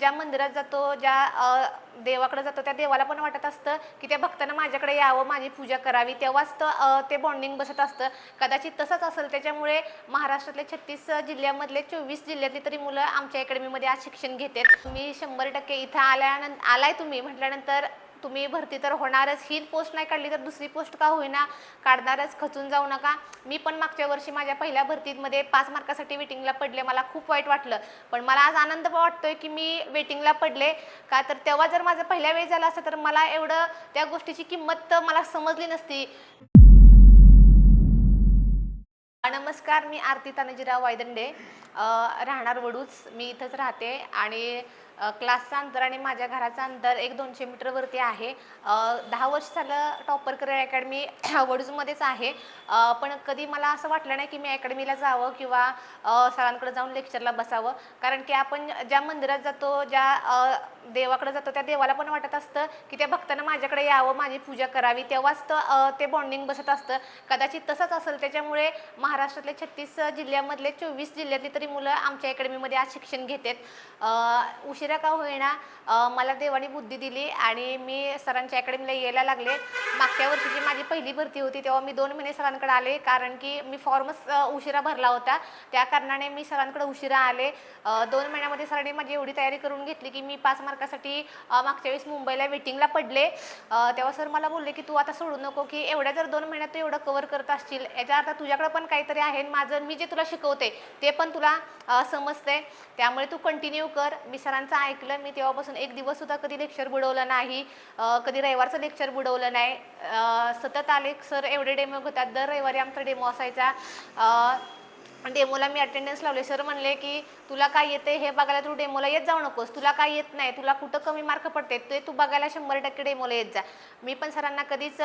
ज्या मंदिरात जातो ज्या देवाकडे जातो त्या देवाला पण वाटत असतं की त्या भक्तांना माझ्याकडे यावं माझी पूजा करावी. तेव्हाच तर ते बॉन्डिंग बसत असतं. कदाचित तसंच असेल. त्याच्यामुळे महाराष्ट्रातले छत्तीस जिल्ह्यामधले चोवीस जिल्ह्यातली तरी मुलं आमच्या अकॅडमीमध्ये आज शिक्षण घेतात. तुम्ही शंभर टक्के इथं आल्यानंतर आलाय तुम्ही म्हटल्यानंतर तुम्ही भरती तर होणारच. ही पोस्ट नाही काढली तर दुसरी पोस्ट का होईना? काढणारच खचून जाऊ नका. मी पण मागच्या वर्षी माझ्या पहिल्या भरतीमध्ये पाच मार्कासाठी वेटिंगला पडले. मला खूप वाईट वाटलं. पण मला आज आनंद वाटतोय की मी वेटिंगला पडले. का तर तेव्हा जर माझं पहिल्या वेळ झालं असतं तर मला एवढं त्या गोष्टीची किंमत तर मला समजली नसती. नमस्कार मी आरती तानाजीराव वायदंडे. राहणार वडूच. मी इथंच राहते. आणि क्लासचं अंतर आणि माझ्या घराचं अंतर एक दोनशे मीटरवरती आहे. दहा वर्ष झालं टॉपर करिअर अकॅडमी वडूजमध्येच आहे. पण कधी मला असं वाटलं नाही की मी अकॅडमीला जावं किंवा सरांकडे जाऊन लेक्चरला बसावं. कारण की आपण ज्या मंदिरात जातो ज्या देवाकडे जातो त्या देवाला पण वाटत असतं की त्या भक्तांना माझ्याकडे यावं माझी पूजा करावी. तेव्हाच तर ते बॉन्डिंग बसत असतं. कदाचित तसंच असेल. त्याच्यामुळे महाराष्ट्रातले छत्तीस जिल्ह्यामधले चोवीस जिल्ह्यातली तरी मुलं आमच्या अकॅडमीमध्ये आज शिक्षण घेतात. उशीर का होईना मला देवाने बुद्धी दिली आणि मी सरांच्या अकॅडमीला यायला लागले. मागच्या वर्षीची माझी पहिली भरती होती तेव्हा मी दोन महिने सरांकडे आले कारण की मी फॉर्मच उशिरा भरला होता. त्या कारणाने मी सरांकडे उशिरा आले. दोन महिन्यामध्ये सरांनी माझी एवढी तयारी करून घेतली की मी पाच मार्कासाठी मागच्या वेळेस मुंबईला वेटिंगला पडले. तेव्हा सर मला बोलले की तू आता सोडू नको की एवढ्या जर दोन महिन्यात तू एवढं कवर करत असशील याच्या अर्थ तुझ्याकडे पण काहीतरी आहे माझं मी जे तुला शिकवते ते पण तुला समजते त्यामुळे तू कंटिन्यू कर. मी सरांचा ऐकलं मी तेव्हापासून एक दिवस सुद्धा कधी लेक्चर बुडवलं नाही कधी रविवारचं लेक्चर बुडवलं नाही. सतत आले सर एवढे डेमो घेतात. दर रविवारी आमचा डेमो असायचा. डेमोला मी अटेंडन्स लावले. सर म्हणले की तुला काय येते हे बघायला तू डेमोला येत जाऊ नकोस. तुला काय येत नाही. तुला कुठं कमी मार्क पडते ते तू बघायला शंभर टक्के डेमोला येत जा. मी पण सरांना कधीच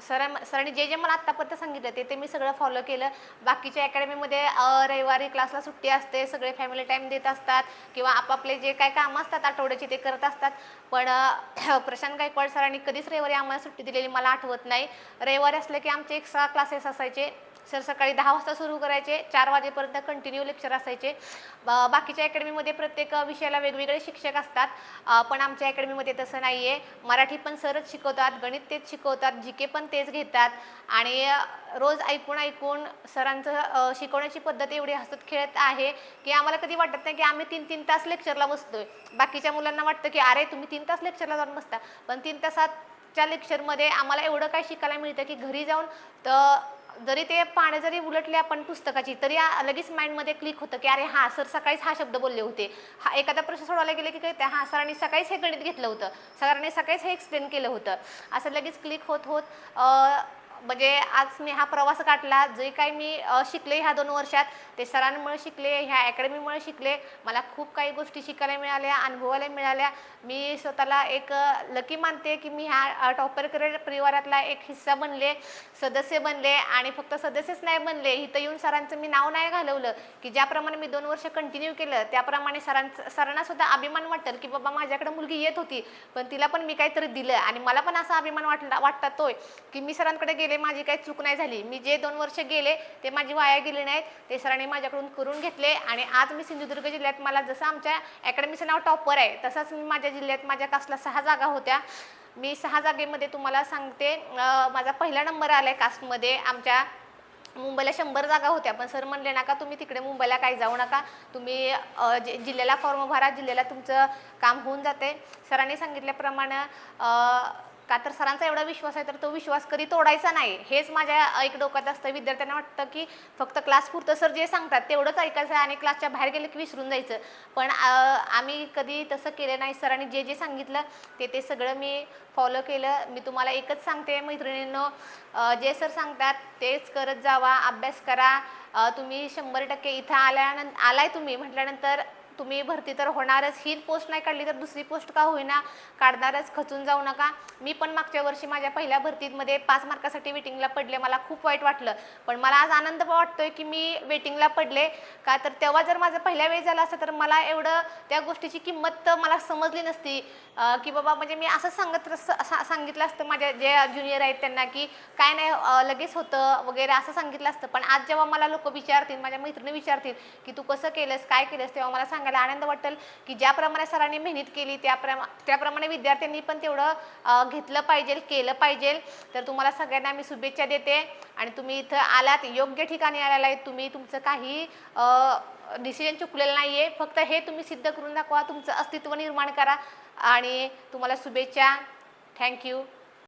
सर सरांनी जे जे मला आत्तापर्यंत सांगितलं ते ते मी सगळं फॉलो केलं. बाकीच्या अकॅडमीमध्ये रविवारी क्लासला सुट्टी असते. सगळे फॅमिली टाईम देत असतात किंवा आपापले जे काय कामं असतात आठवड्याचे ते करत असतात. पण प्रशांत गायकवाड सरांनी कधीच रविवारी आम्हाला सुट्टी दिलेली मला आठवत नाही. रविवारी असलं की आमचे एक्स्ट्रा क्लासेस असायचे. सर सकाळी दहा वाजता सुरू करायचे चार वाजेपर्यंत कंटिन्यू लेक्चर असायचे. बाकीच्या अकॅडमीमध्ये प्रत्येक विषयाला वेगवेगळे शिक्षक असतात. पण आमच्या अकॅडमीमध्ये तसं नाही आहे मराठी पण सरच शिकवतात गणित तेच शिकवतात जी के पण तेच घेतात. आणि रोज ऐकून ऐकून सरांचं शिकवण्याची पद्धत एवढी हसत खेळत आहे की आम्हाला कधी वाटत नाही की आम्ही तीन तीन तास लेक्चरला बसतोय. बाकीच्या मुलांना वाटतं की अरे तुम्ही तीन तास लेक्चरला जाऊन बसता. पण तीन तासाच्या लेक्चरमध्ये आम्हाला एवढं काय शिकायला मिळतं की घरी जाऊन तर जरी ते पानं जरी उलटले आपण पुस्तकाची तरी लगेच माइंडमध्ये क्लिक होतं की अरे हां सर सकाळीच हा शब्द बोलले होते. हा एखादा प्रश्न सोडवायला गेले की कळते हां सरांनी सकाळीच हे गणित घेतलं होतं. सरांनी सकाळीच हे एक्सप्लेन केलं होतं. असं लगेच क्लिक होत होत म्हणजे आज मी हा प्रवास काढला जे काही मी शिकले ह्या दोन वर्षात ते सरांमुळे शिकले ह्या अकॅडमीमुळे शिकले मला खूप काही गोष्टी शिकायला मिळाल्या अनुभवायला मिळाल्या. मी स्वतःला एक लकी मानते की मी ह्या टॉपरकर परिवारातला एक हिस्सा बनले सदस्य बनले आणि फक्त सदस्यच नाही बनले इथं येऊन सरांचं मी नाव नाही घालवलं की ज्याप्रमाणे मी दोन वर्ष कंटिन्यू केलं त्याप्रमाणे सरांचं सरांना सुद्धा अभिमान वाटेल की बाबा माझ्याकडे मुलगी येत होती पण तिला पण मी काहीतरी दिलं आणि मला पण असा अभिमान वाटला वाटतात तोय की मी सरांकडे गेले माझी काही चूक नाही झाली. मी जे दोन वर्ष गेले ते माझी वाया गेले नाहीत. ते सरांनी माझ्याकडून करून घेतले आणि आज मी सिंधुदुर्ग जिल्ह्यात मला जसं आमच्या अकॅडमीचं नाव टॉपर आहे तसंच मी माझ्या जिल्ह्यात माझ्या कास्टला सहा जागा होत्या. मी सहा जागेमध्ये तुम्हाला सांगते माझा पहिला नंबर आला आहे कास्टमध्ये आमच्या मुंबईला शंभर जागा होत्या पण सर म्हणले नका तुम्ही तिकडे मुंबईला काही जाऊ नका. तुम्ही जि जिल्ह्याला फॉर्म भरा जिल्ह्याला तुमचं काम होऊन जाते. सरांनी सांगितल्याप्रमाणे का तर सरांचा एवढा विश्वास आहे तर तो विश्वास कधी तोडायचा नाही. हेच माझ्या एक डोक्यात असतं. विद्यार्थ्यांना वाटतं की फक्त क्लास पुरतं सर जे सांगतात तेवढंच ऐकायचं आहे आणि क्लासच्या बाहेर गेलं की विसरून जायचं. पण आम्ही कधी तसं केलं नाही. सरांनी जे जे सांगितलं ते ते सगळं मी फॉलो केलं. मी तुम्हाला एकच सांगते मैत्रिणींनो जे सर सांगतात तेच करत जावा अभ्यास करा. तुम्ही शंभर टक्के इथं आल्यानंतर आलाय तुम्ही म्हटल्यानंतर तुम्ही भरती तर होणारच. ही पोस्ट नाही काढली तर दुसरी पोस्ट का होईना? काढणारच. खचून जाऊ नका. मी पण मागच्या वर्षी माझ्या पहिल्या भरतीमध्ये पाच मार्कासाठी वेटिंगला पडले. मला खूप वाईट वाटलं. पण मला आज आनंद वाटतोय की मी वेटिंगला पडले. का तर तेव्हा जर माझं पहिल्या वेळेस झालं असतं तर मला एवढं त्या गोष्टीची किंमत तर मला समजली नसती. की बाबा म्हणजे मी असं सांगत सांगितलं असतं माझ्या जे ज्युनियर आहेत त्यांना की काय नाही लगेच होतं वगैरे असं सांगितलं असतं. पण आज जेव्हा मला लोक विचारतील माझ्या मैत्रिणी विचारतील की तू कसं केलंस काय केलंस तेव्हा मला सांग सांगायला आनंद वाटेल की ज्याप्रमाणे सरांनी मेहनत केली त्याप्रमा त्याप्रमाणे विद्यार्थ्यांनी पण तेवढं घेतलं पाहिजे केलं पाहिजे. तर तुम्हाला सगळ्यांना मी शुभेच्छा देते आणि तुम्ही इथं आलात. योग्य ठिकाणी आलेला आहे. तुम्ही तुमचं काही डिसिजन चुकलेलं नाही आहे फक्त हे तुम्ही सिद्ध करून दाखवा. तुमचं अस्तित्व निर्माण करा आणि तुम्हाला शुभेच्छा. थँक्यू